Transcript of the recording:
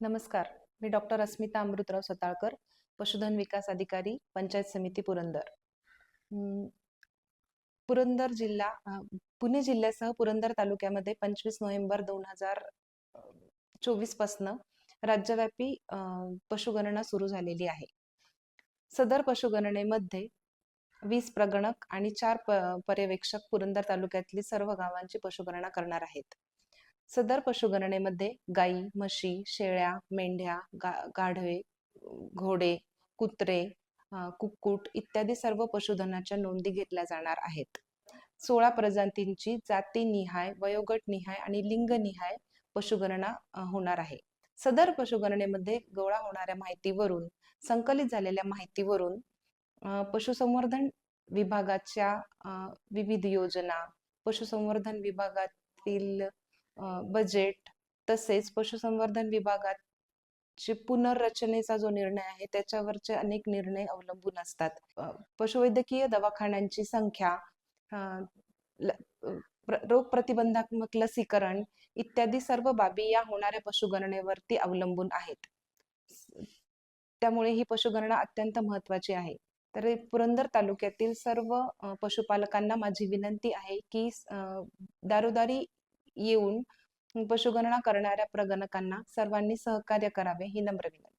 नमस्कार. मी डॉक्टर अस्मिता अमृतराव सताळकर पशुधन विकास अधिकारी पंचायत समिती पुरंदर. पुरंदर जिल्हा पुणे जिल्ह्यासह पुरंदर तालुक्यामध्ये पंचवीस नोव्हेंबर दोन हजार चोवीस पासनं राज्यव्यापी पशुगणना सुरू झालेली आहे. सदर पशुगणनेमध्ये वीस प्रगणक आणि चार प- पर्यवेक्षक पुरंदर तालुक्यातली सर्व गावांची पशुगणना करणार आहेत. सदर पशुगणनेमध्ये गाई म्हशी शेळ्या मेंढ्या गा- गाढवे घोडे कुत्रे कुक्कुट इत्यादी सर्व पशुधनाच्या नोंदी घेतल्या जाणार आहेत. सोळा प्रजातींची जातीनिहाय वयोगटनिहाय आणि लिंगनिहाय पशुगणना होणार आहे. सदर पशुगणनेमध्ये गोळा होणाऱ्या माहितीवरून संकलित झालेल्या माहितीवरून पशुसंवर्धन विभागाच्या विविध योजना पशुसंवर्धन विभागातील बजेट तसेच पशुसंवर्धन विभागात पुनर्रचनेचा जो निर्णय आहे त्याच्यावरचे अनेक निर्णय अवलंबून असतात. पशुवैद्यकीय दवाखान्यांची संख्या रोग प्रतिबंधात्मक लसीकरण इत्यादी सर्व बाबी या होणाऱ्या पशुगणनेवरती अवलंबून आहेत. त्यामुळे ही पशुगणना अत्यंत महत्वाची आहे. तर पुरंदर तालुक्यातील सर्व पशुपालकांना माझी विनंती आहे की दारोदारी येऊन पशुगणना करणाऱ्या प्रगणकांना सर्वांनी सहकार्य करावे ही नम्र विनंती.